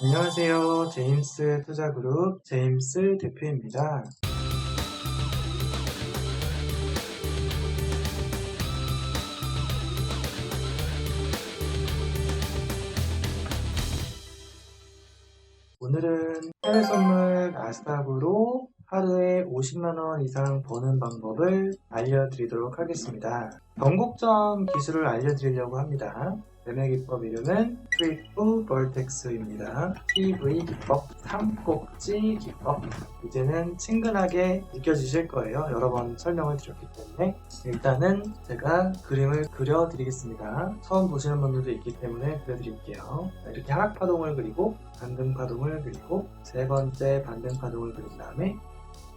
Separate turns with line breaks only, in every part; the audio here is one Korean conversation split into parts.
안녕하세요. 제임스 투자그룹 제임스 대표입니다. 오늘은 해외 선물 나스닥으로 하루에 50만원 이상 버는 방법을 알려드리도록 하겠습니다. 전국점 기술을 알려드리려고 합니다. 매매 기법 이름은 트리프 벌텍스입니다. TV 기법, 삼꼭지 기법. 이제는 친근하게 느껴지실 거예요. 여러 번 설명을 드렸기 때문에. 일단은 제가 그림을 그려드리겠습니다. 처음 보시는 분들도 있기 때문에 그려드릴게요. 이렇게 하락 파동을 그리고 반등 파동을 그리고 세 번째 반등 파동을 그린 다음에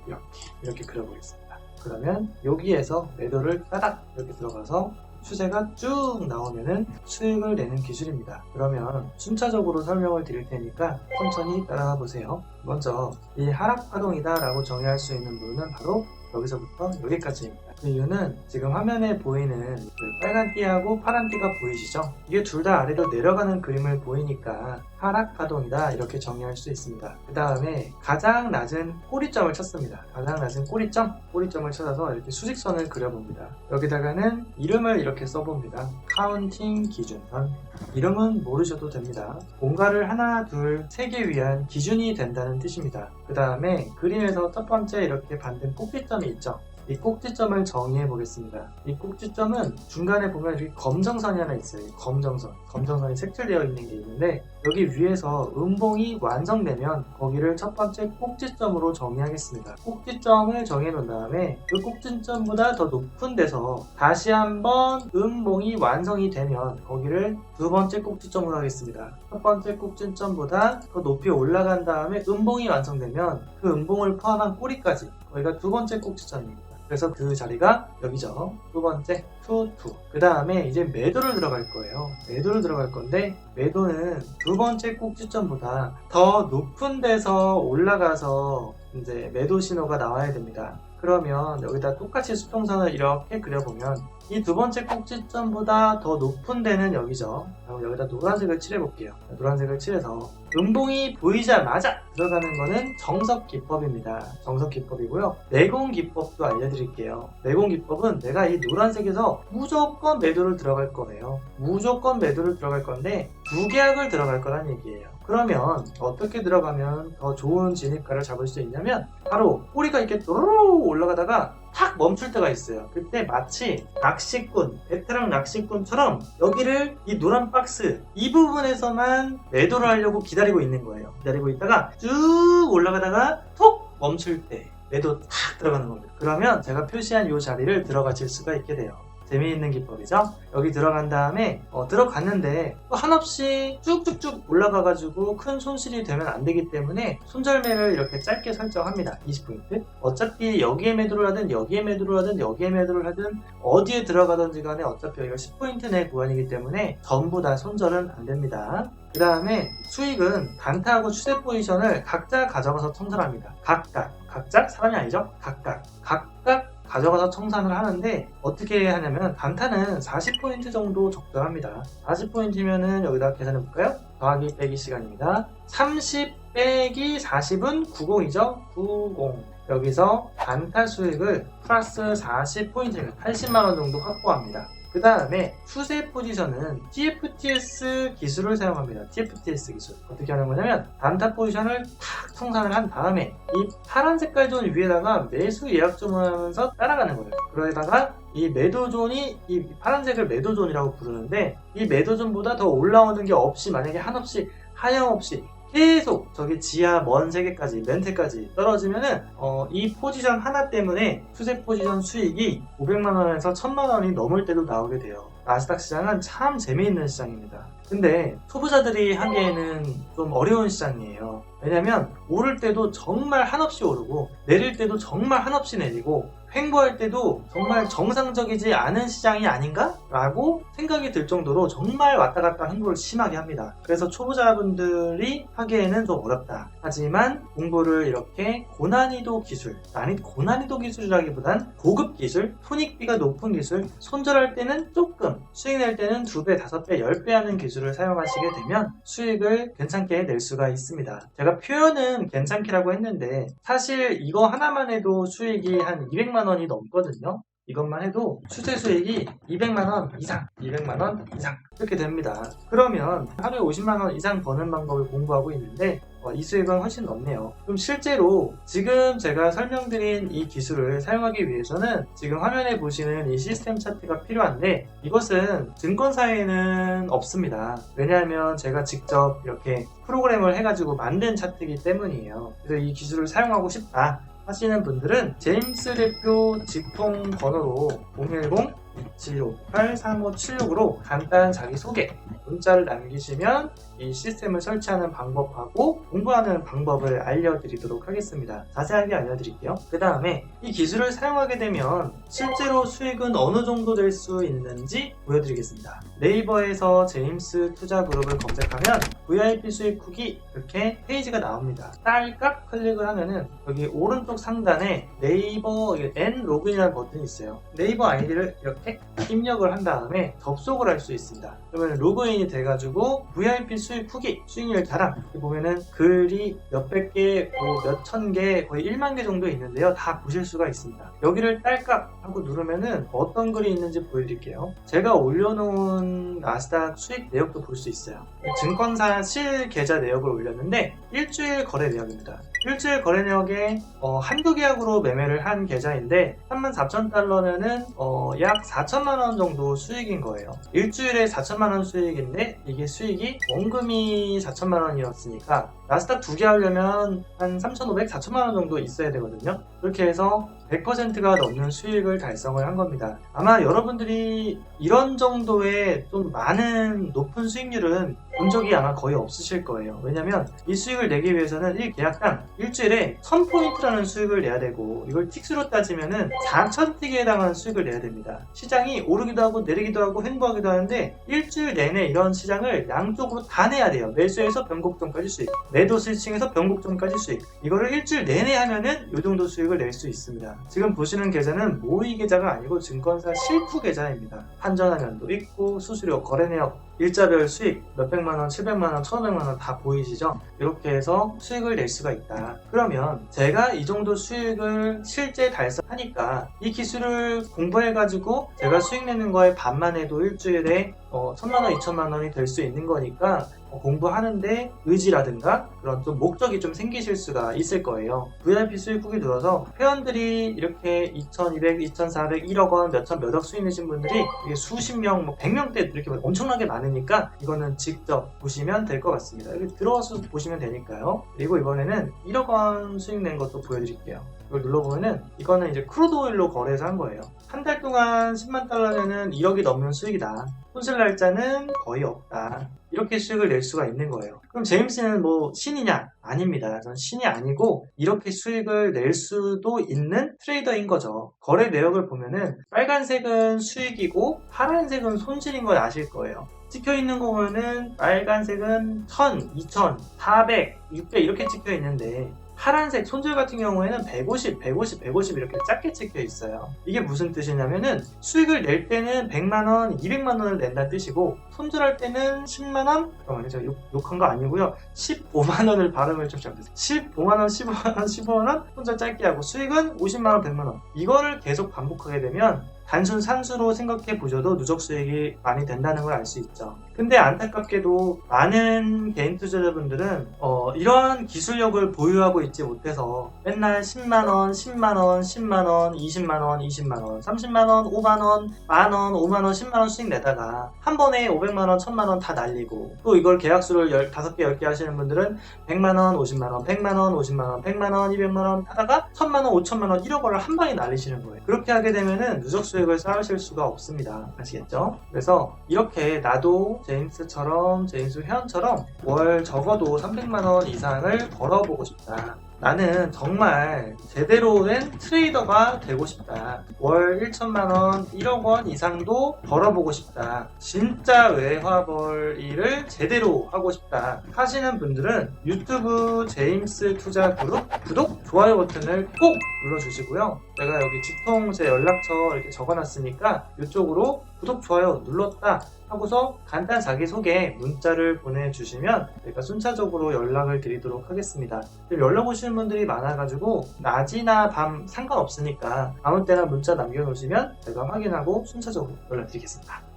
이렇게 이렇게 그려보겠습니다. 그러면 여기에서 매도를 따닥 이렇게 들어가서 추세가 쭉 나오면은 수익을 내는 기술입니다. 그러면 순차적으로 설명을 드릴 테니까 천천히 따라가 보세요. 먼저 이 하락 파동이다 라고 정의할 수 있는 부분은 바로 여기서부터 여기까지입니다. 그 이유는 지금 화면에 보이는 그 빨간 띠하고 파란 띠가 보이시죠? 이게 둘 다 아래로 내려가는 그림을 보이니까 하락 파동이다 이렇게 정의할 수 있습니다. 그 다음에 가장 낮은 꼬리점을 찾습니다. 가장 낮은 꼬리점, 꼬리점을 찾아서 이렇게 수직선을 그려봅니다. 여기다가는 이름을 이렇게 써봅니다. 카운팅 기준선. 이름은 모르셔도 됩니다. 뭔가를 하나, 둘, 세 개 위한 기준이 된다는 뜻입니다. 그 다음에 그림에서 첫 번째 이렇게 반등 꼭지점이 있죠. 이 꼭지점을 정의해 보겠습니다. 이 꼭지점은 중간에 보면 이렇게 검정선이 하나 있어요. 이 검정선. 검정선이 색칠되어 있는 게 있는데 여기 위에서 음봉이 완성되면 거기를 첫 번째 꼭지점으로 정의하겠습니다. 꼭지점을 정해 놓은 다음에 그 꼭지점보다 더 높은 데서 다시 한번 음봉이 완성이 되면 거기를 두 번째 꼭지점으로 하겠습니다. 첫 번째 꼭지점보다 더 높이 올라간 다음에 음봉이 완성되면 그 음봉을 포함한 꼬리까지 거기가 두 번째 꼭지점입니다. 그래서 그 자리가 여기죠. 두 번째, 투, 투. 그 다음에 이제 매도를 들어갈 거예요. 매도를 들어갈 건데, 매도는 두 번째 꼭지점보다 더 높은 데서 올라가서 이제 매도 신호가 나와야 됩니다. 그러면 여기다 똑같이 수평선을 이렇게 그려보면 이 두 번째 꼭지점보다 더 높은 데는 여기죠. 그럼 여기다 노란색을 칠해볼게요. 노란색을 칠해서 음봉이 보이자마자 들어가는 거는 정석 기법입니다. 정석 기법이고요. 내공 기법도 알려드릴게요. 내공 기법은 내가 이 노란색에서 무조건 매도를 들어갈 거예요. 무조건 매도를 들어갈 건데 두 계약을 들어갈 거란 얘기예요. 그러면 어떻게 들어가면 더 좋은 진입가를 잡을 수 있냐면 바로 꼬리가 이렇게 또르르 올라가다가 탁 멈출 때가 있어요. 그때 마치 낚시꾼, 베테랑 낚시꾼처럼 여기를 이 노란 박스 이 부분에서만 매도를 하려고 기다리고 있는 거예요. 기다리고 있다가 쭉 올라가다가 톡 멈출 때 매도 탁 들어가는 겁니다. 그러면 제가 표시한 이 자리를 들어가실 수가 있게 돼요. 재미있는 기법이죠. 여기 들어간 다음에 어, 들어갔는데 또 한없이 쭉쭉쭉 올라가가지고 큰 손실이 되면 안 되기 때문에 손절매를 이렇게 짧게 설정합니다. 20포인트. 어차피 여기에 매도를 하든 여기에 매도를 하든 여기에 매도를 하든 어디에 들어가든지 간에 어차피 여기가 10포인트 내 구간이기 때문에 전부 다 손절은 안 됩니다. 그 다음에 수익은 단타하고 추세 포지션을 각자 가져가서 청산합니다. 각각. 각자? 사람이 아니죠? 각각. 각각 가져가서 청산을 하는데 어떻게 하냐면 단타는 40포인트 정도 적절합니다. 40포인트면은 여기다 계산해 볼까요? 더하기 빼기 시간입니다. 30 빼기 40은 90이죠? 90. 여기서 단타 수익을 플러스 40포인트, 80만원 정도 확보합니다. 그 다음에 추세 포지션은 TFTS 기술을 사용합니다. TFTS 기술. 어떻게 하는 거냐면 단타 포지션을 탁 청산을 한 다음에 이 파란 색깔 존 위에다가 매수 예약점을 하면서 따라가는 거예요. 그러다가 이 매도존이 이 파란색을 매도존이라고 부르는데 이 매도존보다 더 올라오는 게 없이 만약에 한없이 하염없이 계속 저기 지하 먼 세계까지 멘트까지 떨어지면은 어, 이 포지션 하나 때문에 추세 포지션 수익이 500만 원에서 1000만 원이 넘을 때도 나오게 돼요. 나스닥 시장은 참 재미있는 시장입니다. 근데 초보자들이 하기에는 좀 어려운 시장이에요. 왜냐면 오를 때도 정말 한없이 오르고 내릴 때도 정말 한없이 내리고 횡보할 때도 정말 정상적이지 않은 시장이 아닌가? 라고 생각이 들 정도로 정말 왔다 갔다 횡보를 심하게 합니다. 그래서 초보자분들이 하기에는 좀 어렵다. 하지만 공부를 이렇게 고난이도 기술, 아니 고난이도 기술이라기보단 고급 기술, 손익비가 높은 기술, 손절할 때는 조금, 수익 낼 때는 2배, 5배, 10배 하는 기술을 사용하시게 되면 수익을 괜찮게 낼 수가 있습니다. 제가 표현은 괜찮게라고 했는데 사실 이거 하나만 해도 수익이 한 200만 원이 넘거든요. 이것만 해도 수제 수익이 200만 원 이상, 200만 원 이상 이렇게 됩니다. 그러면 하루에 50만 원 이상 버는 방법을 공부하고 있는데 어, 이 수익은 훨씬 넘네요. 그럼 실제로 지금 제가 설명드린 이 기술을 사용하기 위해서는 지금 화면에 보시는 이 시스템 차트가 필요한데 이것은 증권사에는 없습니다. 왜냐하면 제가 직접 이렇게 프로그램을 해가지고 만든 차트이기 때문이에요. 그래서 이 기술을 사용하고 싶다. 하시는 분들은 제임스 대표 직통 번호로 010-2758-3576으로 간단한 자기소개 문자를 남기시면 이 시스템을 설치하는 방법하고 공부하는 방법을 알려드리도록 하겠습니다. 자세하게 알려드릴게요. 그 다음에 이 기술을 사용하게 되면 실제로 수익은 어느 정도 될 수 있는지 보여드리겠습니다. 네이버에서 제임스 투자 그룹을 검색하면 VIP 수익 후기 이렇게 페이지가 나옵니다. 딸깍 클릭을 하면은 여기 오른쪽 상단에 네이버 N 로그인이라는 버튼이 있어요. 네이버 아이디를 이렇게 입력을 한 다음에 접속을 할 수 있습니다. 그러면 로그인 이 돼가지고 VIP 수익 후기, 수익률 자랑 보면은 글이 몇백 개, 뭐 몇천 개, 거의 1만 개 정도 있는데요. 다 보실 수가 있습니다. 여기를 딸깍 하고 누르면은 어떤 글이 있는지 보여드릴게요. 제가 올려놓은 나스닥 수익 내역도 볼 수 있어요. 증권사 실 계좌 내역을 올렸는데 일주일 거래 내역입니다. 일주일 거래 내역에 어, 한두 계약으로 매매를 한 계좌인데 34,000달러면은 어, 약 4천만 원 정도 수익인 거예요. 일주일에 4천만 원 수익인데 이게 수익이 원금이 4천만 원이었으니까 나스닥 두 개 하려면 한 3,500, 4천만 원 정도 있어야 되거든요. 그렇게 해서 100%가 넘는 수익을 달성을 한 겁니다. 아마 여러분들이 이런 정도의 좀 많은 높은 수익률은 본 적이 아마 거의 없으실 거예요. 왜냐면 이 수익을 내기 위해서는 1 계약당 일주일에 1000포인트라는 수익을 내야 되고 이걸 틱수로 따지면은 4000틱에 해당하는 수익을 내야 됩니다. 시장이 오르기도 하고 내리기도 하고 횡보하기도 하는데 일주일 내내 이런 시장을 양쪽으로 다 내야 돼요. 매수에서 변곡점까지 수익, 매도 스위칭에서 변곡점까지 수익. 이거를 일주일 내내 하면은 이 정도 수익을 낼 수 있습니다. 지금 보시는 계좌는 모의 계좌가 아니고 증권사 실프 계좌입니다. 환전화면도 있고 수수료, 거래 내역, 일자별 수익 몇백만 원, 칠백만 원, 천오백만 원 다 보이시죠? 이렇게 해서 수익을 낼 수가 있다. 그러면 제가 이 정도 수익을 실제 달성하니까 이 기술을 공부해가지고 제가 수익 내는 거에 반만 해도 일주일에 어, 천만 원, 이천만 원이 될 수 있는 거니까 어, 공부하는데 의지라든가 그런 좀 목적이 좀 생기실 수가 있을 거예요. VIP 수익 후기 들어서 회원들이 이렇게 2,200, 2,400, 1억 원, 몇천, 몇억 수익 내신 분들이 이게 수십 명, 뭐 100명대 이렇게 엄청나게 많으니까 이거는 직접 보시면 될 것 같습니다. 여기 들어와서 보시면 되니까요. 그리고 이번에는 1억 원 수익 낸 것도 보여드릴게요. 이걸 눌러보면은 이거는 이제 크루드 오일로 거래해서 한 거예요. 한 달 동안 10만 달러면은 1억이 넘는 수익이다. 손실 날짜는 거의 없다. 이렇게 수익을 낼 수가 있는 거예요. 그럼 제임스는 뭐 신이냐? 아닙니다. 전 신이 아니고 이렇게 수익을 낼 수도 있는 트레이더인 거죠. 거래 내역을 보면은 빨간색은 수익이고 파란색은 손실인 걸 아실 거예요. 찍혀 있는 거 보면은 빨간색은 1000, 2000, 400, 600 이렇게 찍혀 있는데 파란색 손절 같은 경우에는 150, 150, 150 이렇게 작게 찍혀 있어요. 이게 무슨 뜻이냐면은 수익을 낼 때는 100만 원, 200만 원을 낸다는 뜻이고 손절할 때는 10만 원, 잠깐만요. 제가 욕, 욕한 거 아니고요. 15만 원을 발음을 좀 잘못했어요. 15만 원, 15만 원, 15만 원 손절 짧게 하고 수익은 50만 원, 100만 원. 이거를 계속 반복하게 되면 단순 산수로 생각해 보셔도 누적 수익이 많이 된다는 걸 알 수 있죠. 근데 안타깝게도 많은 개인 투자자분들은 어, 이러한 기술력을 보유하고 있지 못해서 맨날 10만원, 10만원, 10만원, 20만원, 20만원, 30만원, 5만원, 만원, 5만원, 10만원 수익 내다가 한 번에 500만원, 1000만원 다 날리고 또 이걸 계약수를 15개, 10개 하시는 분들은 100만원, 50만원, 100만원, 50만원, 100만원, 200만원 하다가 1000만원, 5천만원, 1억 원을 한 방에 날리시는 거예요. 그렇게 하게 되면은 누적 수익 을 쌓으실 수가 없습니다. 아시겠죠? 그래서 이렇게 나도 제임스처럼 제임스 회원처럼 월 적어도 300만 원 이상을 벌어보고 싶다. 나는 정말 제대로 된 트레이더가 되고 싶다. 월 1천만 원, 1억 원 이상도 벌어보고 싶다. 진짜 외화벌이를 제대로 하고 싶다. 하시는 분들은 유튜브 제임스 투자 그룹 구독, 좋아요 버튼을 꼭 눌러주시고요. 제가 여기 직통 제 연락처 이렇게 적어놨으니까 이쪽으로 구독, 좋아요 눌렀다 하고서 간단 자기소개 문자를 보내주시면 제가 순차적으로 연락을 드리도록 하겠습니다. 연락 오시는 분들이 많아가지고 낮이나 밤 상관없으니까 아무 때나 문자 남겨놓으시면 제가 확인하고 순차적으로 연락드리겠습니다.